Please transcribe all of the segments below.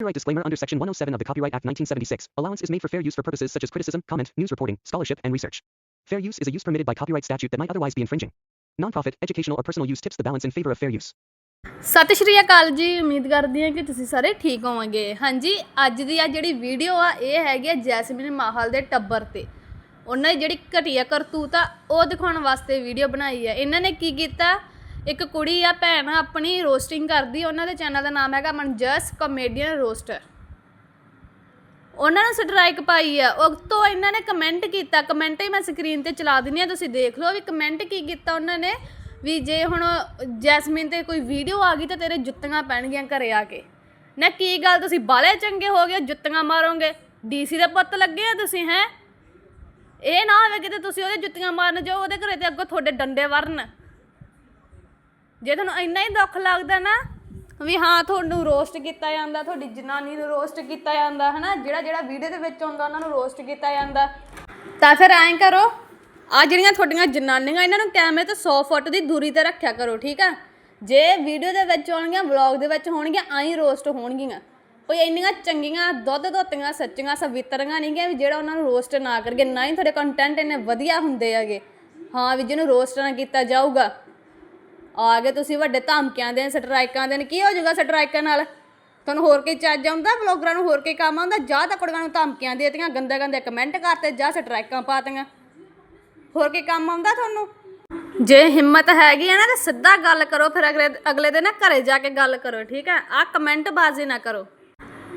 Copyright disclaimer under Section 107 of the Copyright Act 1976. Allowance is made for fair use for purposes such as criticism, comment, news reporting, scholarship, and research. Fair use is a use permitted by copyright statute that might otherwise be infringing. Nonprofit, educational, or personal use tips the balance in favor of fair use. ਸਤਿ ਸ਼੍ਰੀ ਅਕਾਲ ਜੀ ਉਮੀਦ ਕਰਦੀ ਹਾਂ ਕਿ ਤੁਸੀਂ ਸਾਰੇ ਠੀਕ ਹੋਵੋਗੇ ਹਾਂਜੀ ਅੱਜ ਦੀ ਆ ਜਿਹੜੀ ਵੀਡੀਓ ਆ ਇਹ ਹੈਗੀ ਆ ਜੈਸਮੀਨ ਮਾਹਲ ਦੇ ਟੱਬਰ ਤੇ ਉਹਨਾਂ ਦੀ ਜਿਹੜੀ ਘਟੀਆ ਕਰਤੂਤ ਆ ਉਹ ਦਿਖਾਉਣ ਵਾਸਤੇ ਵੀਡੀਓ ਬਣਾਈ ਆ ਇਹਨਾਂ ਨੇ ਕੀ ਕੀਤਾ ਇੱਕ ਕੁੜੀ ਆ ਭੈਣ ਆ ਆਪਣੀ ਰੋਸਟਿੰਗ ਕਰਦੀ, ਉਹਨਾਂ ਦੇ ਚੈਨਲ ਦਾ ਨਾਮ ਹੈਗਾ ਮਨਜਸ ਕਮੇਡੀਅਨ ਰੋਸਟਰ ਉਹਨਾਂ ਨੇ ਸਟ੍ਰਾਈਕ ਪਾਈ ਆ। ਉਹ ਤੋਂ ਇਹਨਾਂ ਨੇ ਕਮੈਂਟ ਕੀਤਾ। ਕਮੈਂਟ ਹੀ ਮੈਂ ਸਕਰੀਨ ਤੇ ਚਲਾ ਦਿੰਨੀ ਆ ਤੁਸੀਂ ਦੇਖ ਲਓ ਵੀ ਕਮੈਂਟ ਕੀ ਕੀਤਾ ਉਹਨਾਂ ਨੇ। ਵੀ ਜੇ ਹੁਣ ਜੈਸਮੀਨ ਤੇ ਕੋਈ ਵੀਡੀਓ ਆ ਗਈ ਤਾਂ ਤੇਰੇ ਜੁੱਤੀਆਂ ਪੈਣਗੀਆਂ ਘਰੇ ਆ ਕੇ। ਨਾ ਕੀ ਗੱਲ, ਤੁਸੀਂ ਬਾਲੇ ਚੰਗੇ ਹੋ ਗਏ, ਜੁੱਤੀਆਂ ਮਾਰੋਗੇ। ਡੀਸੀ ਦੇ ਪੁੱਤ ਲੱਗੇ ਆ ਤੁਸੀਂ, ਹੈ? ਇਹ ਨਾ ਹੋਵੇ ਕਿਤੇ ਤੁਸੀਂ ਉਹਦੇ ਜੁੱਤੀਆਂ ਮਾਰਨ ਜਾਓ, ਉਹਦੇ ਘਰੇ ਤੇ ਅੱਗੋਂ ਤੁਹਾਡੇ ਡੰਡੇ ਵਰਨ। ਜੇ ਤੁਹਾਨੂੰ ਇੰਨਾ ਹੀ ਦੁੱਖ ਲੱਗਦਾ ਨਾ ਵੀ ਹਾਂ, ਤੁਹਾਨੂੰ ਰੋਸਟ ਕੀਤਾ ਜਾਂਦਾ, ਤੁਹਾਡੀ ਜਨਾਨੀ ਨੂੰ ਰੋਸਟ ਕੀਤਾ ਜਾਂਦਾ, ਹਨਾ? ਜਿਹੜਾ ਜਿਹੜਾ ਵੀਡੀਓ ਦੇ ਵਿੱਚ ਆਉਂਦਾ, ਉਹਨਾਂ ਨੂੰ ਰੋਸਟ ਕੀਤਾ ਜਾਂਦਾ। ਤਾਂ ਫਿਰ ਐਂ ਕਰੋ ਆ ਜਿਹੜੀਆਂ ਤੁਹਾਡੀਆਂ ਜਨਾਨੀਆਂ, ਇਹਨਾਂ ਨੂੰ ਕੈਮਰੇ ਤੋਂ 100 ਫੁੱਟ ਦੀ ਦੂਰੀ ਤੇ ਰੱਖਿਆ ਕਰੋ, ਠੀਕ ਆ? ਜੇ ਵੀਡੀਓ ਦੇ ਵਿੱਚ ਆਉਣਗੀਆਂ ਵਲੌਗ ਦੇ ਵਿੱਚ ਹੋਣਗੀਆਂ ਆਈ ਰੋਸਟ ਹੋਣਗੀਆਂ। ਕੋਈ ਇੰਨੀਆਂ ਚੰਗੀਆਂ, ਦੁੱਧ ਧੋਤੀਆਂ, ਸੱਚੀਆਂ ਸਵਿੱਤਰੀਆਂ ਨਹੀਂ ਗੀਆਂ ਵੀ ਜਿਹੜਾ ਉਹਨਾਂ ਨੂੰ ਰੋਸਟ ਨਾ ਕਰਕੇ ਨਾ ਹੀ ਤੁਹਾਡੇ ਕੰਟੈਂਟ ਇੰਨੇ ਵਧੀਆ ਹੁੰਦੇ ਹੈਗੇ। ਹਾਂ ਵੀ ਜਿਹਨੂੰ ਰੋਸਟ ਨਾ ਕੀਤਾ ਜਾਊਗਾ। ਆ ਗਏ ਤੁਸੀਂ ਵੱਡੇ ਧਮਕੀਆਂ ਦੇ ਸਟ੍ਰਾਈਕਾਂ ਦੇ ਕੀ ਹੋ ਜਾਊਗਾ ਸਟ੍ਰਾਈਕਾਂ ਨਾਲ? ਤੁਹਾਨੂੰ ਹੋਰ ਕੀ ਚੱਜ ਆਉਂਦਾ? ਬਲੌਗਰਾਂ ਨੂੰ ਹੋਰ ਕੀ ਕੰਮ ਆਉਂਦਾ? ਜਾਂ ਤਾਂ ਕੁੜੀਆਂ ਨੂੰ ਧਮਕੀਆਂ ਦੇਤੀਆਂ ਗੰਦੇ ਗੰਦੇ ਕਮੈਂਟ ਕਰਤੇ, ਜਾਂ ਸਟ੍ਰਾਈਕਾਂ ਪਾਤੀਆਂ ਹੋਰ ਕੀ ਕੰਮ ਆਉਂਦਾ ਤੁਹਾਨੂੰ? ਜੇ ਹਿੰਮਤ ਹੈਗੀ ਆ ਨਾ, ਤਾਂ ਸਿੱਧਾ ਗੱਲ ਕਰੋ, ਫਿਰ ਅਗਲੇ ਅਗਲੇ ਦਿਨ ਨਾ ਘਰੇ ਜਾ ਕੇ ਗੱਲ ਕਰੋ, ਠੀਕ ਹੈ ਆ ਕਮੈਂਟ ਬਾਜ਼ੀ ਨਾ ਕਰੋ।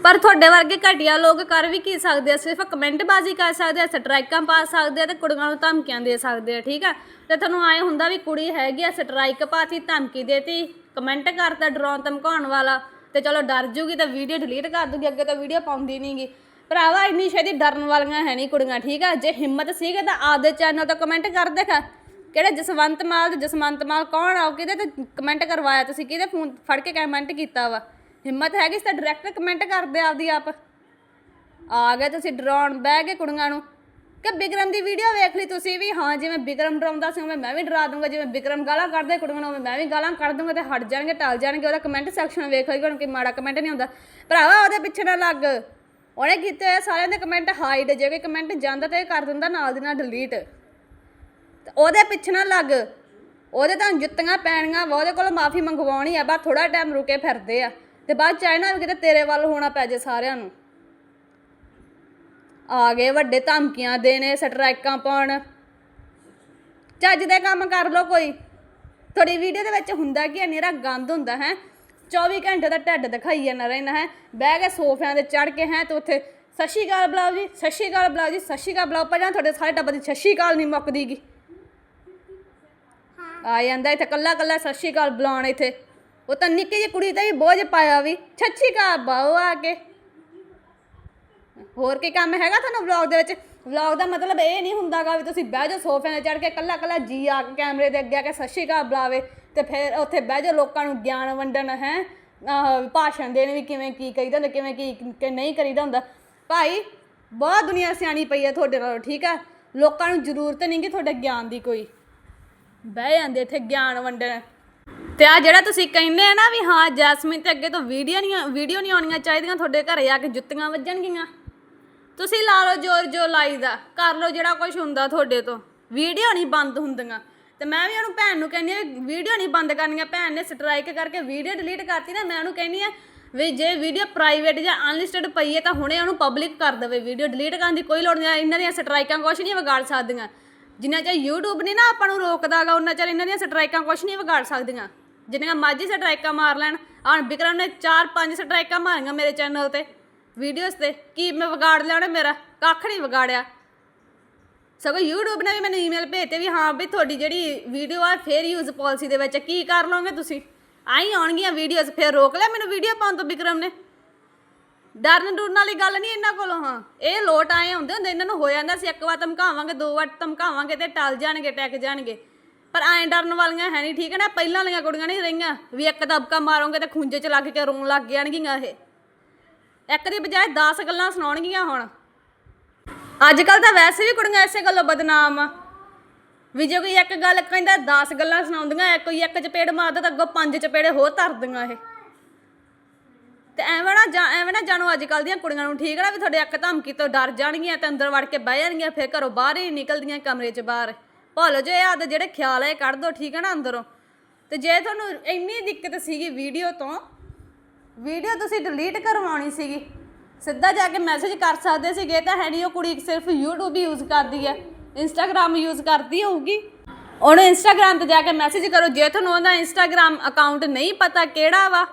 ਪਰ ਤੁਹਾਡੇ ਵਰਗੇ ਘਟੀਆ ਲੋਕ ਕਰ ਵੀ ਕੀ ਸਕਦੇ ਆ? ਸਿਰਫ ਕਮੈਂਟ ਬਾਜ਼ੀ ਕਰ ਸਕਦੇ ਆ, ਸਟ੍ਰਾਈਕਾਂ ਪਾ ਸਕਦੇ ਆ ਤੇ ਕੁੜੀਆਂ ਨੂੰ ਧਮਕੀਆਂ ਦੇ ਸਕਦੇ ਆ, ਠੀਕ ਆ? ਤੇ ਤੁਹਾਨੂੰ ਆਏ ਹੁੰਦਾ ਵੀ ਕੁੜੀ ਹੈਗੀ ਆ, ਸਟ੍ਰਾਈਕ ਪਾਤੀ, ਧਮਕੀ ਦੇਤੀ, ਕਮੈਂਟ ਕਰਤਾ ਡਰਾਉਣ ਧਮਕਾਉਣ ਵਾਲਾ ਤੇ ਚਲੋ ਡਰ ਜੂਗੀ ਤਾਂ ਵੀਡੀਓ ਡਿਲੀਟ ਕਰ ਦੂਗੀ, ਅੱਗੇ ਤਾਂ ਵੀਡੀਓ ਪਾਉਂਦੀ ਨਹੀਂਗੀ ਭਰਾਵਾ, ਇੰਨੀ ਛੇਤੀ ਡਰਨ ਵਾਲੀਆਂ ਹੈ ਨਹੀਂ ਕੁੜੀਆਂ, ਠੀਕ ਆ? ਜੇ ਹਿੰਮਤ ਸੀਗਾ ਤਾਂ ਆਪਦੇ ਚੈਨਲ ਤੋਂ ਕਮੈਂਟ ਕਰ ਦੇਖਾ। ਕਿਹੜੇ ਜਸਵੰਤ ਮਾਲ ਤੇ ਜਸਵੰਤ ਮਾਲ ਕੌਣ ਆ, ਉਹ ਕਿਹਦੇ ਤੇ ਕਮੈਂਟ ਕਰਵਾਇਆ? ਤੁਸੀਂ ਕਿਹਦੇ ਫੋਨ ਫੜ ਕੇ ਕਮੈਂਟ ਕੀਤਾ ਵਾ? ਹਿੰਮਤ ਹੈਗੀ ਸੀ ਤਾਂ ਡਾਇਰੈਕਟ ਕਮੈਂਟ ਕਰਦੇ ਆਪਦੀ ਆਪ। ਆ ਗਏ ਤੁਸੀਂ ਡਰਾਉਣ, ਬਹਿ ਗਏ ਕੁੜੀਆਂ ਨੂੰ। ਕਿ ਬਿਕਰਮ ਦੀ ਵੀਡੀਓ ਵੇਖ ਲਈ ਤੁਸੀਂ ਵੀ? ਹਾਂ, ਜਿਵੇਂ ਬਿਕਰਮ ਡਰਾਉਂਦਾ ਸੀ, ਉਵੇਂ ਮੈਂ ਵੀ ਡਰਾ ਦੂੰਗਾ। ਜਿਵੇਂ ਬਿਕਰਮ ਗਾਲਾਂ ਕਰਦੇ ਕੁੜੀਆਂ ਨੂੰ, ਉਵੇਂ ਮੈਂ ਵੀ ਗਾਲਾਂ ਕਰ ਦੂੰਗਾ ਤੇ ਹਟ ਜਾਣਗੇ, ਟਲ ਜਾਣਗੇ। ਉਹਦਾ ਕਮੈਂਟ ਸੈਕਸ਼ਨ ਵੇਖ ਲਈ ਹੁਣ ਕਿ ਮਾੜਾ ਕਮੈਂਟ ਨਹੀਂ ਹੁੰਦਾ ਭਰਾਵਾ, ਉਹਦੇ ਪਿੱਛੇ ਨਾ ਲੱਗ। ਉਹਨੇ ਕੀਤੇ ਹੋਏ ਸਾਰਿਆਂ ਦੇ ਕਮੈਂਟ ਹਾਈਡ ਜੇ ਕੋਈ ਕਮੈਂਟ ਜਾਂਦਾ ਤੇ ਇਹ ਕਰ ਦਿੰਦਾ ਨਾਲ ਦੀ ਨਾਲ ਡਿਲੀਟ ਤੇ ਉਹਦੇ ਪਿੱਛੇ ਨਾ ਲੱਗ। ਉਹਦੇ ਤਾਂ ਜੁੱਤੀਆਂ ਪੈਣੀਆਂ ਵਾ ਉਹਦੇ ਕੋਲ ਮਾਫੀ ਮੰਗਵਾਉਣੀ ਆ ਬਾ ਥੋੜਾ ਟਾਈਮ ਰੁਕੇ ਫਿਰਦੇ ਆ। ਤੇ ਬਾਅਦ ਚਾਹਣਾ ਵੀ ਕਿਤੇ ਤੇਰੇ ਵੱਲ ਹੋਣਾ ਪੈ ਜੇ ਸਾਰਿਆਂ ਨੂੰ। ਆ ਗਏ ਵੱਡੇ ਧਮਕੀਆਂ ਦੇਣੇ ਸਟ੍ਰਾਈਕਾਂ ਪਾਉਣ। ਚੱਜ ਦੇ ਕੰਮ ਕਰ ਲੋ ਕੋਈ। ਤੁਹਾਡੀ ਵੀਡੀਓ ਦੇ ਵਿੱਚ ਹੁੰਦਾ ਕੀ ਹੈ ਨਿਹਰਾ ਗੰਦ ਹੁੰਦਾ ਹੈ। 24 ਘੰਟੇ ਦਾ ਢੱਡ ਦਿਖਾਈ ਜਾਂਦਾ ਰਹਿਣਾ ਹੈ। ਬਹਿ ਕੇ ਸੋਫਿਆਂ ਤੇ ਚੜ ਕੇ ਹੈ ਤੇ ਉੱਥੇ ਸਤਿ ਸ਼੍ਰੀ ਅਕਾਲ ਬੁਲਾਓ ਜੀ ਸਤਿ ਸ਼੍ਰੀ ਅਕਾਲ ਬੁਲਾਓ ਜੀ ਸਤਿ ਸ਼੍ਰੀ ਅਕਾਲ ਬੁਲਾਓ। ਪਹਿਲਾਂ ਤੁਹਾਡੇ ਸਾਰੇ ਟੱਬਰ ਦੀ ਸਤਿ ਸ਼੍ਰੀ ਅਕਾਲ ਨਹੀਂ ਮੁੱਕਦੀਗੀ। ਆ ਜਾਂਦਾ ਇੱਥੇ ਕੱਲਾ ਕੱਲਾ ਸਤਿ ਸ਼੍ਰੀ ਅਕਾਲ ਬੁਲਾਉਣ ਇੱਥੇ। ਉਹ ਤਾਂ ਨਿੱਕੀ ਜਿਹੀ ਕੁੜੀ ਤੇ ਵੀ ਬੋਝ ਪਾਇਆ ਵੀ। ਸਤਿ ਸ਼੍ਰੀ ਅਕਾਲ ਆ ਕੇ। ਹੋਰ ਕੀ ਕੰਮ ਹੈਗਾ ਤੁਹਾਨੂੰ ਵਲੌਗ ਦੇ ਵਿੱਚ? ਵਲੌਗ ਦਾ ਮਤਲਬ ਇਹ ਨਹੀਂ ਹੁੰਦਾਗਾ ਵੀ ਤੁਸੀਂ ਬਹਿ ਜਾਓ ਸੋਫਿਆਂ 'ਤੇ ਚੜ ਕੇ ਕੱਲਾ ਕੱਲਾ ਜੀ ਆ ਕੇ ਕੈਮਰੇ ਦੇ ਅੱਗੇ ਆ ਕੇ ਸਤਿ ਸ਼੍ਰੀ ਬੁਲਾਵੇ ਤੇ ਫਿਰ ਉੱਥੇ ਬਹਿ ਜਾਓ ਲੋਕਾਂ ਨੂੰ ਗਿਆਨ ਵੰਡਣ, ਹੈ। ਭਾਸ਼ਣ ਦੇਣ ਵੀ ਕਿਵੇਂ ਕੀ ਕਰੀਦਾ ਹੁੰਦਾ, ਕਿਵੇਂ ਕੀ ਕਿ ਨਹੀਂ ਕਰੀਦਾ ਹੁੰਦਾ। ਭਾਈ, ਬਹੁਤ ਦੁਨੀਆ ਸਿਆਣੀ ਪਈ ਹੈ ਤੁਹਾਡੇ ਨਾਲ, ਠੀਕ ਹੈ ਲੋਕਾਂ ਨੂੰ ਜ਼ਰੂਰਤ ਨਹੀਂ ਕਿ ਤੁਹਾਡੇ ਗਿਆਨ ਦੀ ਕੋਈ। ਬਹਿ ਜਾਂਦੇ ਇੱਥੇ ਗਿਆਨ ਵੰਡਣ। ਤੇ ਆ ਜਿਹੜਾ ਤੁਸੀਂ ਕਹਿੰਦੇ ਆ ਨਾ ਵੀ ਹਾਂ, ਜੈਸਮੀਨ ਤੇ ਅੱਗੇ ਤੋਂ ਵੀਡੀਓ ਨਹੀਂ ਵੀਡੀਓ ਨਹੀਂ ਆਉਣੀਆਂ ਚਾਹੀਦੀਆਂ, ਤੁਹਾਡੇ ਘਰੇ ਆ ਕੇ ਜੁੱਤੀਆਂ ਵੱਜਣਗੀਆਂ। ਤੁਸੀਂ ਲਾ ਲਓ ਜੋਰ ਜੋ ਲਾਈਦਾ ਕਰ ਲਓ ਜਿਹੜਾ ਕੁਝ ਹੁੰਦਾ ਤੁਹਾਡੇ ਤੋਂ। ਵੀਡੀਓ ਨਹੀਂ ਬੰਦ ਹੁੰਦੀਆਂ। ਤੇ ਮੈਂ ਵੀ ਉਹਨੂੰ ਭੈਣ ਨੂੰ ਕਹਿੰਦੀ ਆ ਵੀਡੀਓ ਨਹੀਂ ਬੰਦ ਕਰਨੀਆਂ, ਭੈਣ ਨੇ ਸਟ੍ਰਾਈਕ ਕਰਕੇ ਵੀਡੀਓ ਡਿਲੀਟ ਕਰਤੀ ਨਾ, ਮੈਂ ਉਹਨੂੰ ਕਹਿੰਦੀ ਆ ਵੀ ਜੇ ਵੀਡੀਓ ਪ੍ਰਾਈਵੇਟ ਜਾਂ ਅਨਲਿਸਟਡ ਪਈ ਹੈ ਤਾਂ ਹੁਣੇ ਉਹਨੂੰ ਪਬਲਿਕ ਕਰ ਦੇਵੇ ਵੀਡੀਓ ਡਿਲੀਟ ਕਰਨ ਦੀ ਕੋਈ ਲੋੜ ਨਹੀਂ ਇਹਨਾਂ ਦੀਆਂ ਸਟ੍ਰਾਈਕਾਂ ਕੁਝ ਨਹੀਂ ਵਿਗਾੜ ਸਕਦੀਆਂ। ਜਿੰਨਾ ਚਿਰ YouTube ਨਹੀਂ ਨਾ ਆਪਾਂ ਨੂੰ ਰੋਕਦਾਗਾ ਉਹਨਾਂ ਚਿਰ ਇਹਨਾਂ ਦੀਆਂ ਸਟ੍ਰਾਈਕਾਂ ਕੁਝ ਨਹੀਂ ਵਿਗਾੜ ਸਕਦੀਆਂ। ਜਿੰਨੀਆਂ ਮਰਜ਼ੀ ਸਟ੍ਰਾਈਕਾਂ ਮਾਰ ਲੈਣ। ਆਹ ਵਿਕਰਮ ਨੇ 4-5 ਸਟ੍ਰਾਈਕਾਂ ਮਾਰੀਆਂ ਮੇਰੇ ਚੈਨਲ ਤੇ ਵੀਡੀਓਜ਼ ਤੇ। ਕੀ ਮੈਂ ਵਿਗਾੜ ਲਿਆ ਉਹਨੇ ਮੇਰਾ? ਕੱਖ ਨਹੀਂ ਵਿਗਾੜਿਆ। ਸਗੋਂ YouTube ਨੇ ਵੀ ਮੈਨੂੰ ਈਮੇਲ ਭੇਜਤੇ ਵੀ ਹਾਂ ਵੀ ਤੁਹਾਡੀ ਜਿਹੜੀ ਵੀਡੀਓ ਆ, ਫੇਰ ਯੂਜ਼ ਪਾਲਿਸੀ ਦੇ ਵਿੱਚ। ਕੀ ਕਰ ਲਓਗੇ ਤੁਸੀਂ? ਆਈ ਆਉਣਗੀਆਂ ਵੀਡੀਓਜ਼ ਫੇਰ ਰੋਕ ਲਿਆ ਮੈਨੂੰ ਵੀਡੀਓ ਪਾਉਣ ਤੋਂ ਵਿਕਰਮ ਨੇ? ਡਰਨ ਡੁਰਨ ਵਾਲੀ ਗੱਲ ਨਹੀਂ ਇਹਨਾਂ ਕੋਲੋਂ, ਹਾਂ। ਇਹ ਲੋਟ ਆਏ ਹੁੰਦੇ ਹੁੰਦੇ, ਇਹਨਾਂ ਨੂੰ ਹੋ ਜਾਂਦਾ ਸੀ ਇੱਕ ਵਾਰ ਧਮਕਾਵਾਂਗੇ, ਦੋ ਵਾਰ ਧਮਕਾਵਾਂਗੇ ਤੇ ਟਲ ਜਾਣਗੇ, ਟੈਕ ਜਾਣਗੇ। ਪਰ ਐਂ ਡਰਨ ਵਾਲੀਆਂ ਹੈ ਨਹੀਂ, ਠੀਕ ਹੈ ਨਾ? ਪਹਿਲਾਂ ਵਾਲੀਆਂ ਕੁੜੀਆਂ ਨਹੀਂ ਰਹੀਆਂ। ਵੀ ਇੱਕ ਦਬਕਾ ਮਾਰੋਗੇ ਤੇ ਖੁੰਝੇ ਚ ਲੱਗ ਕੇ ਰੋਣ ਲੱਗ ਜਾਣਗੀਆਂ ਇਹ। ਇੱਕ ਦੀ ਬਜਾਏ 10 ਗੱਲਾਂ ਸੁਣਾਉਣਗੀਆਂ ਹੁਣ। ਅੱਜ ਕੱਲ ਤਾਂ ਵੈਸੇ ਵੀ ਕੁੜੀਆਂ ਐਸੇ ਗੱਲੋਂ ਬਦਨਾਮ। ਆ ਵੀ ਜੇ ਕੋਈ ਇੱਕ ਗੱਲ ਕਹਿੰਦਾ 10 ਗੱਲਾਂ ਸੁਣਾਉਂਦੀਆਂ ਕੋਈ ਇੱਕ ਚਪੇੜ ਮਾਰਦਾ ਤਾਂ ਅੱਗੋਂ ਪੰਜ ਚਪੇੜੇ ਹੋਰ ਧਰਦੀਆਂ ਇਹ। ਤੇ ਐਵੇਂ ਨਾ ਜਾਂ, ਐਵੇਂ ਨਾ ਜਾਣੋ ਅੱਜ ਕੱਲ ਦੀਆਂ ਕੁੜੀਆਂ ਨੂੰ, ਠੀਕ ਹੈ ਨਾ? ਵੀ ਤੁਹਾਡੇ ਇੱਕ ਧਮਕੀ ਤੋਂ ਡਰ ਜਾਣਗੀਆਂ ਤੇ ਅੰਦਰ ਵੜ ਕੇ ਬਹਿ ਜਾਣਗੀਆਂ, ਫਿਰ ਘਰੋਂ ਬਾਹਰ ਹੀ ਨਹੀਂ ਨਿਕਲਦੀਆਂ ਕਮਰੇ 'ਚ ਬਾਹਰ। ਭੁੱਲ ਜੋ ਇਹ ਆਦੇ ਜਿਹੜੇ ਖਿਆਲ ਹੈ ਕੱਢ ਦੋ ਠੀਕ ਹੈ ਨਾ ਅੰਦਰੋਂ। ਤੇ ਜੇ ਤੁਹਾਨੂੰ ਇੰਨੀ ਦਿੱਕਤ ਸੀਗੀ ਵੀਡੀਓ ਤੋਂ, ਵੀਡੀਓ ਤੁਸੀਂ ਡਿਲੀਟ ਕਰਵਾਉਣੀ ਸੀਗੀ। ਸਿੱਧਾ ਜਾ ਕੇ ਮੈਸੇਜ ਕਰ ਸਕਦੇ ਸੀਗੇ, ਤਾਂ ਹੈ ਨਹੀਂ ਉਹ ਕੁੜੀ ਸਿਰਫ YouTube ਯੂਜ਼ ਕਰਦੀ ਹੈ Instagram ਯੂਜ਼ ਕਰਦੀ ਹੋਊਗੀ। ਉਹਨੂੰ Instagram ਤੇ ਜਾ ਕੇ ਮੈਸੇਜ ਕਰੋ, ਜੇ ਤੁਹਾਨੂੰ ਉਹਦਾ Instagram ਅਕਾਊਂਟ ਨਹੀਂ ਪਤਾ ਕਿਹੜਾ ਵਾ,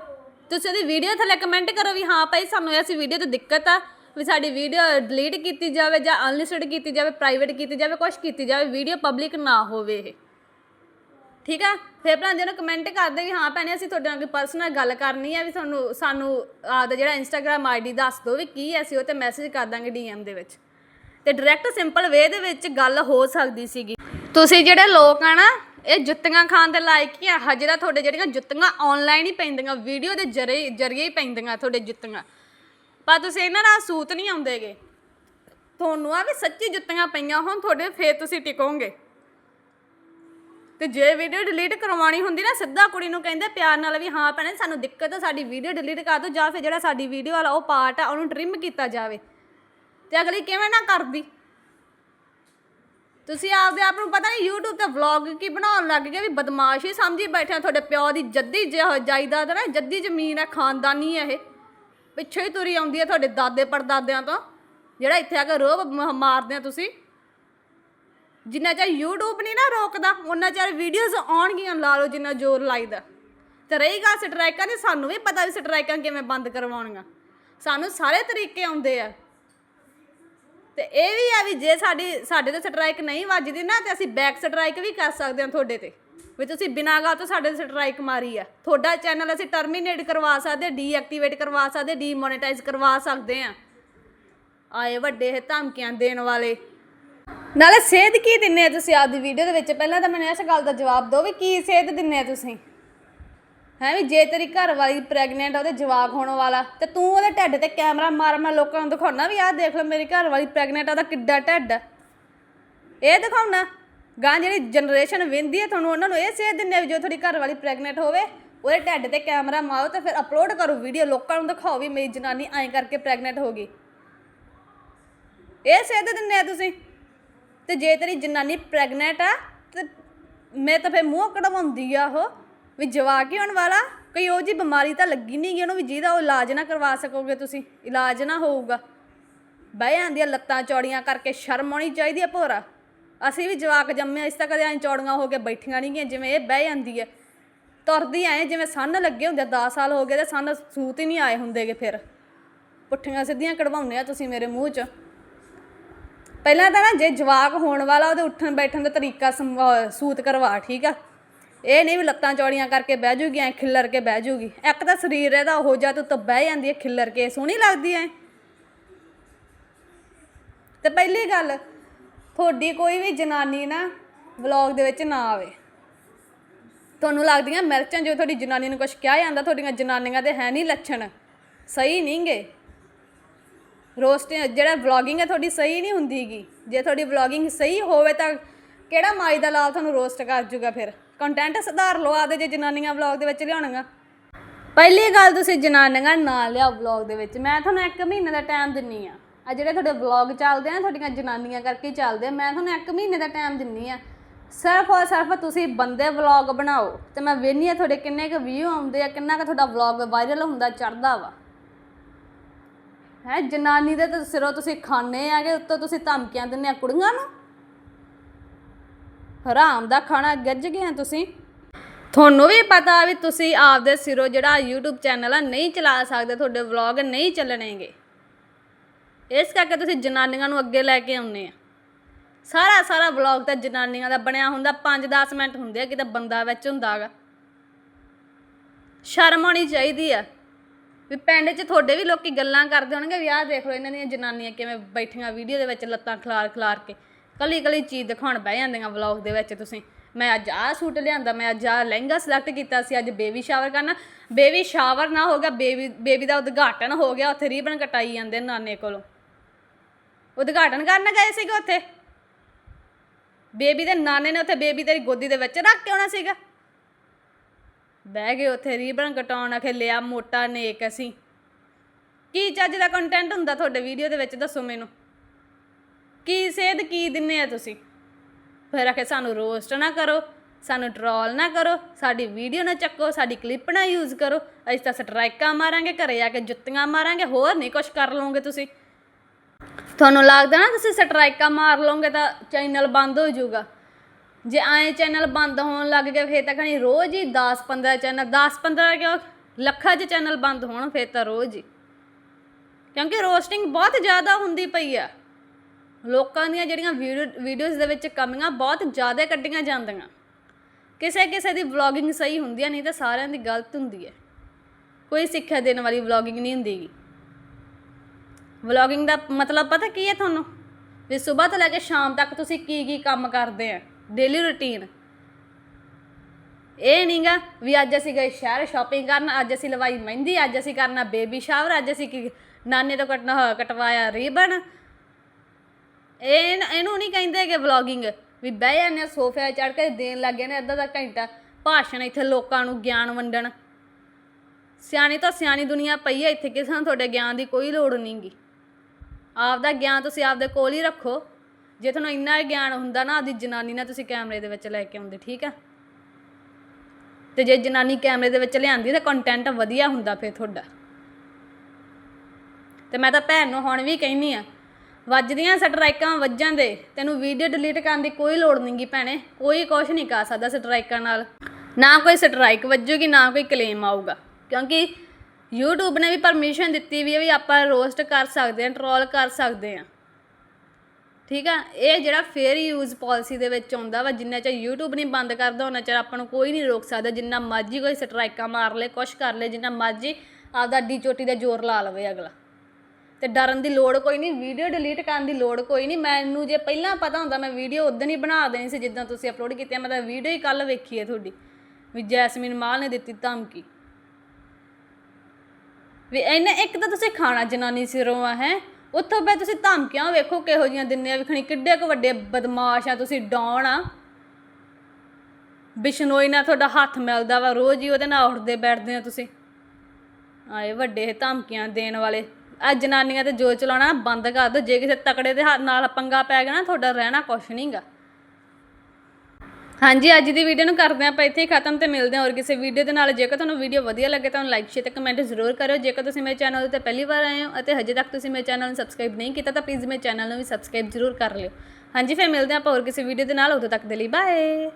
ਤੁਸੀਂ ਉਹਦੀ ਵੀਡੀਓ ਥੱਲੇ ਕਮੈਂਟ ਕਰੋ ਵੀ ਹਾਂ ਭਾਈ, ਸਾਨੂੰ ਐਸੀ ਵੀਡੀਓ ਤੇ ਦਿੱਕਤ ਆ। ਵੀ ਸਾਡੀ ਵੀਡੀਓ ਡਿਲੀਟ ਕੀਤੀ ਜਾਵੇ ਜਾਂ ਅਨਲਿਸਟਡ ਕੀਤੀ ਜਾਵੇ ਪ੍ਰਾਈਵੇਟ ਕੀਤੀ ਜਾਵੇ ਕੁਝ ਕੀਤੀ ਜਾਵੇ ਵੀਡੀਓ ਪਬਲਿਕ ਨਾ ਹੋਵੇ ਇਹ। ਠੀਕ ਆ? ਫਿਰ ਭਰਾਂਦੇ ਨੂੰ ਕਮੈਂਟ ਕਰਦੇ ਵੀ ਹਾਂ ਭੈਣੇ, ਅਸੀਂ ਤੁਹਾਡੇ ਨਾਲ ਕੋਈ ਪਰਸਨਲ ਗੱਲ ਕਰਨੀ ਹੈ ਵੀ ਤੁਹਾਨੂੰ, ਸਾਨੂੰ ਆਪਦਾ ਜਿਹੜਾ ਇੰਸਟਾਗ੍ਰam ਆਈਡੀ ਦੱਸ ਦਿਓ ਵੀ ਕੀ ਹੈ, ਅਸੀਂ ਉਹ ਤੇ ਮੈਸੇਜ ਕਰ ਦਾਂਗੇ ਡੀਐਮ ਦੇ ਵਿੱਚ। ਤੇ ਡਾਇਰੈਕਟ ਸਿੰਪਲ ਵੇ ਦੇ ਵਿੱਚ ਗੱਲ ਹੋ ਸਕਦੀ ਸੀਗੀ। ਤੁਸੀਂ ਜਿਹੜੇ ਲੋਕ ਆ ਨਾ, ਇਹ ਜੁੱਤੀਆਂ ਖਾਣ ਦੇ ਲਾਇਕ ਹੀ ਆ। ਹਜੇ ਤਾਂ ਤੁਹਾਡੇ ਜਿਹੜੀਆਂ ਜੁੱਤੀਆਂ ਆਨਲਾਈਨ ਹੀ ਪੈਂਦੀਆਂ ਵੀਡੀਓ ਦੇ ਜਰੇ, ਜਰੀਏ ਹੀ ਪੈਂਦੀਆਂ ਤੁਹਾਡੇ ਜੁੱਤੀਆਂ। ਪਰ ਤੁਸੀਂ ਇਹਨਾਂ ਨਾਲ ਸੂਤ ਨਹੀਂ ਆਉਂਦੇਗੇ। ਤੁਹਾਨੂੰ ਆ ਵੀ ਸੱਚੀ ਜੁੱਤੀਆਂ ਪਈਆਂ ਹੋਣ, ਤੁਹਾਡੇ ਫੇਰ ਤੁਸੀਂ ਟਿਕੋਗੇ। ਤੇ ਜੇ ਵੀਡੀਓ ਡਿਲੀਟ ਕਰਵਾਉਣੀ ਹੁੰਦੀ ਨਾ, ਸਿੱਧਾ ਕੁੜੀ ਨੂੰ ਕਹਿੰਦੇ ਪਿਆਰ ਨਾਲ ਵੀ ਹਾਂ ਭੈਣੇ, ਸਾਨੂੰ ਦਿੱਕਤ ਆ, ਸਾਡੀ ਵੀਡੀਓ ਡਿਲੀਟ ਕਰ ਦਿਓ, ਜਾਂ ਫਿਰ ਜਿਹੜਾ ਸਾਡੀ ਵੀਡੀਓ ਵਾਲਾ ਉਹ ਪਾਰਟ ਆ, ਉਹਨੂੰ ਟ੍ਰਿਮ ਕੀਤਾ ਜਾਵੇ। ਤੇ ਅਗਲੀ ਕਿਵੇਂ ਨਾ ਕਰਦੀ। ਤੁਸੀਂ ਆਪਦੇ ਆਪ ਨੂੰ ਪਤਾ ਨਹੀਂ YouTube ਤੇ ਵਲੌਗ ਕੀ ਬਣਾਉਣ ਲੱਗ ਗਏ, ਵੀ ਬਦਮਾਸ਼ ਹੀ ਸਮਝੀ ਬੈਠੇ ਆ, ਤੁਹਾਡੇ ਪਿਓ ਦੀ ਜੱਦੀ ਜਾਇਦਾਦ ਨਾ, ਜੱਦੀ ਜ਼ਮੀਨ ਹੈ ਖਾਨਦਾਨੀ ਹੈ ਇਹ। ਪਿੱਛੇ ਹੀ ਤੁਰੀ ਆਉਂਦੀ ਹੈ ਤੁਹਾਡੇ ਦਾਦੇ ਪੜਦਾਦਿਆਂ ਤੋਂ, ਜਿਹੜਾ ਇੱਥੇ ਆ ਕੇ ਰੋਬ ਮਾਰਦੇ ਆ ਤੁਸੀਂ। ਜਿੰਨਾ ਚਿਰ YouTube ਨਹੀਂ ਨਾ ਰੋਕਦਾ ਉਹਨਾਂ ਚਿਰ ਵੀਡੀਓਜ਼ ਆਉਣਗੀਆਂ ਲਾ ਲਓ ਜਿੰਨਾ ਜ਼ੋਰ ਲਾਈਦਾ। ਤੇ ਰਹੀ ਗੱਲ ਸਟ੍ਰਾਈਕਾਂ ਦੀ, ਸਾਨੂੰ ਵੀ ਪਤਾ ਵੀ ਸਟ੍ਰਾਈਕਾਂ ਕਿਵੇਂ ਬੰਦ ਕਰਵਾਉਣੀਆਂ ਸਾਨੂੰ ਸਾਰੇ ਤਰੀਕੇ ਆਉਂਦੇ ਆ। ਤੇ ਇਹ ਵੀ ਆ ਵੀ ਜੇ ਸਾਡੀ, ਸਾਡੇ ਤੇ ਸਟ੍ਰਾਈਕ ਨਹੀਂ ਵੱਜਦੀ ਨਾ, ਤੇ ਅਸੀਂ ਬੈਕ ਸਟ੍ਰਾਈਕ ਵੀ ਕਰ ਸਕਦੇ ਹਾਂ ਤੁਹਾਡੇ ਤੇ। ਵੀ ਤੁਸੀਂ ਬਿਨਾਂ ਗੱਲ ਤੋਂ ਸਾਡੇ ਤੇ ਸਟ੍ਰਾਈਕ ਮਾਰੀ ਆ। ਤੁਹਾਡਾ ਚੈਨਲ ਅਸੀਂ ਟਰਮੀਨੇਟ ਕਰਵਾ ਸਕਦੇ ਡੀਐਕਟੀਵੇਟ ਕਰਵਾ ਸਕਦੇ ਡੀਮੋਨੇਟਾਈਜ਼ ਕਰਵਾ ਸਕਦੇ ਆ। ਆਏ ਵੱਡੇ ਇਹ ਧਮਕੀਆਂ ਦੇਣ ਵਾਲੇ। ਨਾਲੇ ਸੇਧ ਕੀ ਦਿੰਨੇ ਆ ਤੁਸੀਂ ਆਪਦੀ ਵੀਡੀਓ ਦੇ ਵਿੱਚ? ਪਹਿਲਾਂ ਤਾਂ ਮੈਨੂੰ ਇਸ ਗੱਲ ਦਾ ਜਵਾਬ ਦਿਓ ਵੀ ਕੀ ਸੇਧ ਦਿੰਨੇ ਆ ਤੁਸੀਂ? ਹੈ ਵੀ ਜੇ ਤੇਰੀ ਘਰ ਵਾਲੀ ਪ੍ਰੈਗਨੈਂਟ ਉਹਦੇ ਜਵਾਕ ਹੋਣ ਵਾਲਾ, ਤੇ ਤੂੰ ਉਹਦੇ ਢਿੱਡ ਤੇ ਕੈਮਰਾ ਮਾਰ ਮੈਂ ਲੋਕਾਂ ਨੂੰ ਦਿਖਾਉਣਾ ਵੀ ਆਹ ਦੇਖ ਲਓ ਮੇਰੀ ਘਰ ਵਾਲੀ ਪ੍ਰੈਗਨੈਂਟ ਆ, ਉਹਦਾ ਕਿੱਡਾ ਢਿੱਡ ਇਹ ਦਿਖਾਉਣਾ। ਗਾਂ ਜਿਹੜੀ ਜਨਰੇਸ਼ਨ ਵਿੰਦੀ ਹੈ ਤੁਹਾਨੂੰ ਉਹਨਾਂ ਨੂੰ ਇਹ ਸੇਧ ਦਿੰਦੇ ਆ ਵੀ ਜੋ ਤੁਹਾਡੀ ਘਰ ਵਾਲੀ ਪ੍ਰੈਗਨੈਂਟ ਹੋਵੇ, ਉਹਦੇ ਢਿੱਡ ਤੇ ਕੈਮਰਾ ਮਾਰੋ ਤੇ ਫਿਰ ਅਪਲੋਡ ਕਰੋ ਵੀਡੀਓ ਲੋਕਾਂ ਨੂੰ ਦਿਖਾਓ ਵੀ ਮੇਰੀ ਜਨਾਨੀ ਐਂ ਕਰਕੇ ਪ੍ਰੈਗਨੈਂਟ ਹੋ ਗਈ। ਇਹ ਸੇਧ ਦਿੰਦੇ ਆ ਤੁਸੀਂ। ਤੇ ਜੇ ਤੇਰੀ ਜਨਾਨੀ ਪ੍ਰੈਗਨੈਂਟ ਆ, ਤੇ ਮੈਂ ਤਾਂ ਫੇ ਮੂੰਹ ਕਢਵਾਉਂਦੀ ਆ ਉਹ, ਵੀ ਜਵਾਕ ਹੀ ਹੋਣ ਵਾਲਾ, ਕੋਈ ਉਹ ਜੀ ਬਿਮਾਰੀ ਤਾਂ ਲੱਗੀ ਨਹੀਂ ਗਈ ਉਹਨੂੰ ਵੀ ਜਿਹਦਾ ਉਹ ਇਲਾਜ ਨਾ ਕਰਵਾ ਸਕੋਗੇ ਤੁਸੀਂ, ਇਲਾਜ ਨਾ ਹੋਊਗਾ। ਬਹਿ ਜਾਂਦੀਆਂ ਲੱਤਾਂ ਚੌੜੀਆਂ ਕਰਕੇ, ਸ਼ਰਮ ਆਉਣੀ ਚਾਹੀਦੀ ਆ ਭੋਰਾ। ਅਸੀਂ ਵੀ ਜਵਾਕ ਜੰਮੇ ਇਸ ਤਾਂ ਕਦੇ ਐਂ ਚੌੜੀਆਂ ਹੋ ਕੇ ਬੈਠੀਆਂ ਨਹੀਂ ਗਈਆਂ ਜਿਵੇਂ ਇਹ ਬਹਿ ਜਾਂਦੀ ਹੈ। ਤੁਰਦੀ ਐ, ਜਿਵੇਂ ਸੰਨ ਲੱਗੇ ਹੁੰਦੇ 10 ਸਾਲ ਹੋ ਗਏ ਤੇ ਸੰਨ ਸੂਤ ਹੀ ਨਹੀਂ ਆਏ ਹੁੰਦੇਗੇ ਫਿਰ। ਪੁੱਠੀਆਂ ਸਿੱਧੀਆਂ ਕਢਵਾਉਂਦੇ ਆ ਤੁਸੀਂ ਮੇਰੇ ਮੂੰਹ 'ਚ। ਪਹਿਲਾਂ ਤਾਂ ਨਾ ਜੇ ਜਵਾਕ ਹੋਣ ਵਾਲਾ, ਉਹਦੇ ਉੱਠਣ ਬੈਠਣ ਦਾ ਤਰੀਕਾ ਸਮ- ਸੂਤ ਕਰਵਾ, ਠੀਕ ਆ। ਇਹ ਨਹੀਂ ਵੀ ਲੱਤਾਂ ਚੌੜੀਆਂ ਕਰਕੇ ਬਹਿ ਜੂਗੀ, ਐ ਖਿੱਲਰ ਕੇ ਬਹਿ ਜੂਗੀ। ਇੱਕ ਤਾਂ ਸਰੀਰ ਇਹਦਾ ਹੋ ਜਾ ਤੂੰ ਤਾਂ ਬਹਿ ਜਾਂਦੀ ਹੈ, ਖਿੱਲਰ ਕੇ, ਸੋਹਣੀ ਲੱਗਦੀ ਐ। ਤੇ ਪਹਿਲੀ ਗੱਲ ਤੁਹਾਡੀ ਕੋਈ ਵੀ ਜਨਾਨੀ ਨਾ ਵਲੌਗ ਦੇ ਵਿੱਚ ਨਾ ਆਵੇ। ਤੁਹਾਨੂੰ ਲੱਗਦੀਆਂ ਮਿਰਚਾਂ ਜੋ ਤੁਹਾਡੀ ਜਨਾਨੀ ਨੂੰ ਕੁਝ ਕਿਹਾ ਜਾਂਦਾ, ਤੁਹਾਡੀਆਂ ਜਨਾਨੀਆਂ ਦੇ ਹੈ ਨਹੀਂ ਲੱਛਣ। ਸਹੀ ਨਹੀਂਗੇ ਰੋਸਟ ਜਿਹੜਾ ਵਲੌਗਿੰਗ ਹੈ ਤੁਹਾਡੀ ਸਹੀ ਨਹੀਂ ਹੁੰਦੀਗੀ। ਜੇ ਤੁਹਾਡੀ ਵਲੌਗਿੰਗ ਸਹੀ ਹੋਵੇ ਤਾਂ ਕਿਹੜਾ ਮਾਈ ਦਾ ਲਾਭ ਤੁਹਾਨੂੰ ਰੋਸਟ ਕਰ ਜੂਗਾ ਫਿਰ? ਕੰਟੈਂਟ ਸੁਧਾਰ ਲਓ ਆਦੇ ਜੇ ਜਨਾਨੀਆਂ ਵਲੌਗ ਦੇ ਵਿੱਚ ਲਿਆਉਣਗਾ ਪਹਿਲੀ ਗੱਲ ਤੁਸੀਂ ਜਨਾਨੀਆਂ ਨਾ ਲਿਆਓ ਵਲੌਗ ਦੇ ਵਿੱਚ। ਮੈਂ ਤੁਹਾਨੂੰ 1 ਮਹੀਨੇ ਦਾ ਟਾਈਮ ਦਿੰਨੀ ਆ। ਆ ਜਿਹੜੇ ਤੁਹਾਡੇ ਵਲੌਗ ਚੱਲਦੇ ਆ ਤੁਹਾਡੀਆਂ ਜਨਾਨੀਆਂ ਕਰਕੇ ਚੱਲਦੇ ਆ। ਮੈਂ ਤੁਹਾਨੂੰ 1 ਮਹੀਨੇ ਦਾ ਟਾਈਮ ਦਿੰਨੀ ਆ। ਸਿਰਫ ਔਰ ਸਿਰਫ ਤੁਸੀਂ ਬੰਦੇ ਵਲੌਗ ਬਣਾਓ। ਤੇ ਮੈਂ ਵੇਖਨੀ ਆ ਤੁਹਾਡੇ ਕਿੰਨੇ ਕੁ ਵਿਊ ਆਉਂਦੇ ਆ, ਕਿੰਨਾ ਕੁ ਤੁਹਾਡਾ ਵਲੌਗ ਵਾਇਰਲ ਹੁੰਦਾ ਚੜਦਾ ਵਾ। ਹੈ, ਜਨਾਨੀ ਦੇ ਤਾਂ ਸਿਰੋਂ ਤੁਸੀਂ ਖਾਣੇ ਆਗੇ, ਉੱਤੋਂ ਤੁਸੀਂ ਧਮਕੀਆਂ ਦਿੰਦੇ ਆ ਕੁੜੀਆਂ ਨੂੰ। ਹਰਾਮ ਦਾ ਖਾਣਾ ਗੱਜ ਗਏ ਤੁਸੀਂ। ਤੁਹਾਨੂੰ ਵੀ ਪਤਾ ਵੀ ਤੁਸੀਂ ਆਪਦੇ ਸਿਰੋਂ ਜਿਹੜਾ YouTube ਚੈਨਲ ਆ, ਨਹੀਂ ਚਲਾ ਸਕਦੇ, ਤੁਹਾਡੇ ਵਲੌਗ ਨਹੀਂ ਚੱਲਣੇਗੇ। ਇਸ ਕਰਕੇ ਤੁਸੀਂ ਜਨਾਨੀਆਂ ਨੂੰ ਅੱਗੇ ਲੈ ਕੇ ਆਉਂਦੇ ਆ। ਸਾਰਾ ਸਾਰਾ ਵਲੌਗ ਤਾਂ ਜਨਾਨੀਆਂ ਦਾ ਬਣਿਆ ਹੁੰਦਾ 5-10 ਮਿੰਟ ਹੁੰਦੇ ਆ, ਕਿਤੇ ਬੰਦਾ ਵਿੱਚ ਹੁੰਦਾਗਾ। ਸ਼ਰਮ ਆਉਣੀ ਚਾਹੀਦੀ ਆ। ਵੀ ਪਿੰਡ 'ਚ ਤੁਹਾਡੇ ਵੀ ਲੋਕੀ ਗੱਲਾਂ ਕਰਦੇ ਹੋਣਗੇ, ਵੀ ਆਹ ਦੇਖ ਲਓ ਇਹਨਾਂ ਦੀਆਂ ਜਨਾਨੀਆਂ ਕਿਵੇਂ ਬੈਠੀਆਂ ਵੀਡੀਓ ਦੇ ਵਿੱਚ ਲੱਤਾਂ ਖਲਾਰ ਖਲਾਰ ਕੇ। ਕੱਲੀ ਕੱਲੀ ਚੀਜ਼ ਦਿਖਾਉਣ ਬਹਿ ਜਾਂਦੀਆਂ ਵਲੌਗ ਦੇ ਵਿੱਚ ਤੁਸੀਂ। ਮੈਂ ਅੱਜ ਆਹ ਸੂਟ ਲਿਆਂਦਾ, ਮੈਂ ਅੱਜ ਆਹ ਲਹਿੰਗਾ ਸਿਲੈਕਟ ਕੀਤਾ ਸੀ, ਅੱਜ ਬੇਬੀ ਸ਼ਾਵਰ ਕਰਨਾ। ਬੇਬੀ ਸ਼ਾਵਰ ਨਾ ਹੋ ਗਿਆ ਬੇਬੀ ਬੇਬੀ ਦਾ ਉਦਘਾਟਨ ਹੋ ਗਿਆ, ਉੱਥੇ ਰੀਬਨ ਕਟਾਈ ਜਾਂਦੇ ਨਾਨੇ ਕੋਲੋਂ। ਉਦਘਾਟਨ ਕਰਨ ਗਏ ਸੀਗੇ ਉੱਥੇ? ਬੇਬੀ ਦੇ ਨਾਨੇ ਨੇ ਉੱਥੇ ਬੇਬੀ ਤੇਰੀ ਗੋਦੀ ਦੇ ਵਿੱਚ ਰੱਖ ਕੇ ਆਉਣਾ ਸੀਗਾ। ਬਹਿ ਗਏ ਉੱਥੇ ਰੀਬਨ ਕਟਾਉਣ ਆਖੇ ਲਿਆ ਮੋਟਾ ਨੇਕ ਅਸੀਂ। ਕੀ ਚੱਜ ਦਾ ਕੰਟੈਂਟ ਹੁੰਦਾ ਤੁਹਾਡੇ ਵੀਡੀਓ ਦੇ ਵਿੱਚ, ਦੱਸੋ ਮੈਨੂੰ। ਕੀ ਸੇਧ ਕੀ ਦਿੰਨੇ ਆ ਤੁਸੀਂ? ਫਿਰ ਆਖੇ, ਸਾਨੂੰ ਰੋਸਟ ਨਾ ਕਰੋ, ਸਾਨੂੰ ਟਰੋਲ ਨਾ ਕਰੋ, ਸਾਡੀ ਵੀਡੀਓ ਨਾ ਚੱਕੋ, ਸਾਡੀ ਕਲਿੱਪ ਨਾ ਯੂਜ਼ ਕਰੋ। ਅਸੀਂ ਤਾਂ ਸਟ੍ਰਾਈਕਾਂ ਮਾਰਾਂਗੇ, ਘਰੇ ਆ ਕੇ ਜੁੱਤੀਆਂ ਮਾਰਾਂਗੇ, ਹੋਰ ਨਹੀਂ ਕੁਝ ਕਰ ਲਓਗੇ ਤੁਸੀਂ। ਤੁਹਾਨੂੰ ਲੱਗਦਾ ਨਾ ਤੁਸੀਂ ਸਟ੍ਰਾਈਕਾਂ ਮਾਰ ਲਓਗੇ ਤਾਂ ਚੈਨਲ ਬੰਦ ਹੋ ਜਾਊਗਾ। ਜੇ ਐਂ ਚੈਨਲ ਬੰਦ ਹੋਣ ਲੱਗ ਗਏ ਫੇਰ ਤਾਂ ਕਹਣੀ ਰੋਜ਼ ਹੀ 10 15 ਚੈਨਲ 10 15 ਕਿਉਂ? ਲੱਖਾਂ 'ਚ ਚੈਨਲ ਬੰਦ ਹੋਣ, ਫੇਰ ਤਾਂ ਰੋਜ਼ ਹੀ। ਕਿਉਂਕਿ ਰੋਸਟਿੰਗ ਬਹੁਤ ਜ਼ਿਆਦਾ ਹੁੰਦੀ ਪਈ ਆ। ਲੋਕਾਂ ਦੀਆਂ ਜਿਹੜੀਆਂ ਵੀਡੀਓਜ਼ ਦੇ ਵਿੱਚ ਕਮੀਆਂ ਬਹੁਤ ਜ਼ਿਆਦਾ ਕੱਢੀਆਂ ਜਾਂਦੀਆਂ। ਕਿਸੇ ਕਿਸੇ ਦੀ ਵਲੌਗਿੰਗ ਸਹੀ ਹੁੰਦੀ ਆ, ਨਹੀਂ ਤਾਂ ਸਾਰਿਆਂ ਦੀ ਗਲਤ ਹੁੰਦੀ ਹੈ ਕੋਈ ਸਿੱਖਿਆ ਦੇਣ ਵਾਲੀ ਵਲੌਗਿੰਗ ਨਹੀਂ ਹੁੰਦੀਗੀ ਵਲੌਗਿੰਗ ਦਾ ਮਤਲਬ ਪਤਾ ਕੀ ਹੈ ਤੁਹਾਨੂੰ? ਵੀ ਸਵੇਰ ਤੋਂ ਲੈ ਕੇ ਸ਼ਾਮ ਤੱਕ ਤੁਸੀਂ ਕੀ ਕੀ ਕੰਮ ਕਰਦੇ ਆ? ਡੇਲੀ ਰੁਟੀਨ ਇਹ ਨਹੀਂਗਾ ਵੀ ਅੱਜ ਅਸੀਂ ਗਏ ਸ਼ਹਿਰ ਸ਼ਾਪਿੰਗ ਕਰਨ, ਅੱਜ ਅਸੀਂ ਲਵਾਈ ਮਹਿੰਦੀ, ਅੱਜ ਅਸੀਂ ਕਰਨਾ ਬੇਬੀ ਸ਼ਾਵਰ ਅੱਜ ਅਸੀਂ ਕੀ ਨਾਨੇ ਤੋਂ ਕਟਣਾ ਕਟਵਾਇਆ ਰੀਬਨ। ਇਹ ਇਹਨੂੰ ਨਹੀਂ ਕਹਿੰਦੇ ਕਿ ਵਲੌਗਿੰਗ ਵੀ ਬਹਿ ਜਾਂਦੇ ਸੋਫੇ ਚੜ ਕੇ ਦੇਣ ਲੱਗ ਜਾਂਦੇ ਨੇ ਅੱਧਾ ਦਾ ਘੰਟਾ। ਭਾਸ਼ਣ ਇੱਥੇ ਲੋਕਾਂ ਨੂੰ ਗਿਆਨ ਵੰਡਣ। ਸਿਆਣੀ ਤਾਂ ਸਿਆਣੀ ਦੁਨੀਆ ਪਈ ਹੈ ਇੱਥੇ ਕਿਸੇ ਨੂੰ ਤੁਹਾਡੇ ਗਿਆਨ ਦੀ ਕੋਈ ਲੋੜ ਨਹੀਂਗੀ। ਆਪਦਾ ਗਿਆਨ ਤੁਸੀਂ ਆਪਦੇ ਕੋਲ ਹੀ ਰੱਖੋ। ਜੇ ਤੁਹਾਨੂੰ ਇੰਨਾ ਗਿਆਨ ਹੁੰਦਾ ਨਾ ਆਪਦੀ ਜਨਾਨੀ ਨਾਲ ਤੁਸੀਂ ਕੈਮਰੇ ਦੇ ਵਿੱਚ ਲੈ ਕੇ ਆਉਂਦੇ, ਠੀਕ ਆ? ਤੇ ਜੇ ਜਨਾਨੀ ਕੈਮਰੇ ਦੇ ਵਿੱਚ ਲਿਆਂਦੀ ਤਾਂ ਕੰਟੈਂਟ ਵਧੀਆ ਹੁੰਦਾ ਫਿਰ ਤੁਹਾਡਾ। ਤੇ ਮੈਂ ਤਾਂ ਭੈਣ ਨੂੰ ਹੁਣ ਵੀ ਕਹਿੰਨੀ ਆ, ਵੱਜਦੀਆਂ ਸਟਰਾਈਕਾਂ ਵੱਜਣ ਦੇ, ਤੈਨੂੰ ਵੀਡੀਓ ਡਿਲੀਟ ਕਰਨ ਦੀ ਕੋਈ ਲੋੜ ਨਹੀਂਗੀ ਭੈਣੇ, ਕੋਈ ਕੁਝ ਨਹੀਂ ਕਰ ਸਕਦਾ ਸਟਰਾਈਕਾਂ ਨਾਲ। ਨਾ ਕੋਈ ਸਟਰਾਈਕ ਵੱਜੂਗੀ, ਨਾ ਕੋਈ ਕਲੇਮ ਆਊਗਾ, ਕਿਉਂਕਿ YouTube ਨੇ ਵੀ ਪਰਮਿਸ਼ਨ ਦਿੱਤੀ ਵੀ ਹੈ ਵੀ ਆਪਾਂ ਰੋਸਟ ਕਰ ਸਕਦੇ ਹਾਂ ਟਰੋਲ ਕਰ ਸਕਦੇ ਹਾਂ। ਠੀਕ ਆ? ਇਹ ਜਿਹੜਾ ਫੇਅਰ ਯੂਜ਼ ਪਾਲਿਸੀ ਦੇ ਵਿੱਚ ਆਉਂਦਾ ਵਾ, ਜਿੰਨਾ ਚਿਰ YouTube ਨਹੀਂ ਬੰਦ ਕਰਦਾ ਉਹਨਾਂ ਚਿਰ ਆਪਾਂ ਨੂੰ ਕੋਈ ਨਹੀਂ ਰੋਕ ਸਕਦਾ। ਜਿੰਨਾ ਮਰਜ਼ੀ ਕੋਈ ਸਟਰਾਈਕਾਂ ਮਾਰ ਲੇ, ਕੁਛ ਕਰ ਲੇ, ਜਿੰਨਾ ਮਰਜ਼ੀ ਆਪਦਾ ਅੱਡੀ ਚੋਟੀ ਦਾ ਜ਼ੋਰ ਲਾ ਲਵੇ ਅਗਲਾ। ਤੇ ਡਰਨ ਦੀ ਲੋੜ ਕੋਈ ਨਹੀਂ ਵੀਡੀਓ ਡਿਲੀਟ ਕਰਨ ਦੀ ਲੋੜ ਕੋਈ ਨਹੀਂ। ਮੈਨੂੰ ਜੇ ਪਹਿਲਾਂ ਪਤਾ ਹੁੰਦਾ, ਮੈਂ ਵੀਡੀਓ ਉਦੋਂ ਹੀ ਬਣਾ ਦੇਣੀ ਸੀ, ਜਿੱਦਾਂ ਤੁਸੀਂ ਅਪਲੋਡ ਕੀਤੀ ਮੈਂ ਤਾਂ ਵੀਡੀਓ ਹੀ ਕੱਲ ਵੇਖੀ ਹੈ ਤੁਹਾਡੀ। ਵੀ ਜੈਸਮੀਨ ਮਾਲ ਨੇ ਦਿੱਤੀ ਧਮਕੀ। ਵੀ ਇਹਨੇ ਇੱਕ ਤਾਂ ਤੁਸੀਂ ਖਾਣਾ ਜਨਾਨੀ ਸਿਰੋਂ ਆ, ਹੈ? ਉੱਥੋਂ ਬੈ ਤੁਸੀਂ ਧਮਕੀਆਂ ਵੇਖੋ ਕਿਹੋ ਜੀਆਂ ਦਿੰਨੇ ਆ ਵਿਖਣੀ, ਕਿੱਡੇ ਕੁ ਵੱਡੇ ਬਦਮਾਸ਼ ਆ ਤੁਸੀਂ, ਡੌਣ ਆ। ਬਿਸ਼ਨੋਈ ਨਾਲ ਤੁਹਾਡਾ ਹੱਥ ਮਿਲਦਾ ਵਾ, ਰੋਜ਼ ਹੀ ਉਹਦੇ ਨਾਲ ਉੱਠਦੇ ਬੈਠਦੇ ਆ ਤੁਸੀਂ। ਆਏ ਵੱਡੇ ਇਹ ਧਮਕੀਆਂ ਦੇਣ ਵਾਲੇ। ਆ ਜਨਾਨੀਆਂ ਤੇ ਜੋ ਚਲਾਉਣਾ ਨਾ ਬੰਦ ਕਰ ਦਿਓ, ਜੇ ਕਿਸੇ ਤਕੜੇ ਦੇ ਹੱਥ ਨਾਲ ਪੰਗਾ ਪੈ ਗਿਆ ਨਾ, ਤੁਹਾਡਾ ਰਹਿਣਾ ਕੁਛ ਨਹੀਂਗਾ ਹਾਂਜੀ, ਅੱਜ ਦੀ ਵੀਡੀਓ ਨੂੰ ਕਰਦੇ ਹਾਂ ਆਪਾਂ ਇੱਥੇ ਹੀ ਖਤਮ ਤੇ ਮਿਲਦੇ ਹਾਂ ਹੋਰ ਕਿਸੇ ਵੀਡੀਓ ਦੇ ਨਾਲ। ਜੇਕਰ ਤੁਹਾਨੂੰ ਵੀਡੀਓ ਵਧੀਆ ਲੱਗੇ ਤਾਂ ਉਹਨੂੰ ਲਾਈਕ ਸ਼ੇਅਰ ਤੇ ਕਮੈਂਟ ਜ਼ਰੂਰ ਕਰਿਓ। ਜੇਕਰ ਤੁਸੀਂ ਮੇਰੇ ਚੈਨਲ ਉੱਤੇ ਪਹਿਲੀ ਵਾਰ ਆਏ ਹੋ ਅਤੇ ਹਜੇ ਤੱਕ ਤੁਸੀਂ ਮੇਰੇ ਚੈਨਲ ਨੂੰ ਸਬਸਕ੍ਰਾਈਬ ਨਹੀਂ ਕੀਤਾ ਤਾਂ ਪਲੀਜ਼ ਮੇਰੇ ਚੈਨਲ ਨੂੰ ਵੀ ਸਬਸਕ੍ਰਾਈਬ ਜ਼ਰੂਰ ਕਰ ਲਿਓ। ਹਾਂਜੀ, ਫਿਰ ਮਿਲਦੇ ਹਾਂ ਆਪਾਂ ਹੋਰ ਕਿਸੇ ਵੀਡੀਓ ਦੇ ਨਾਲ। ਉਦੋਂ ਤੱਕ ਦੇ ਲਈ ਬਾਏ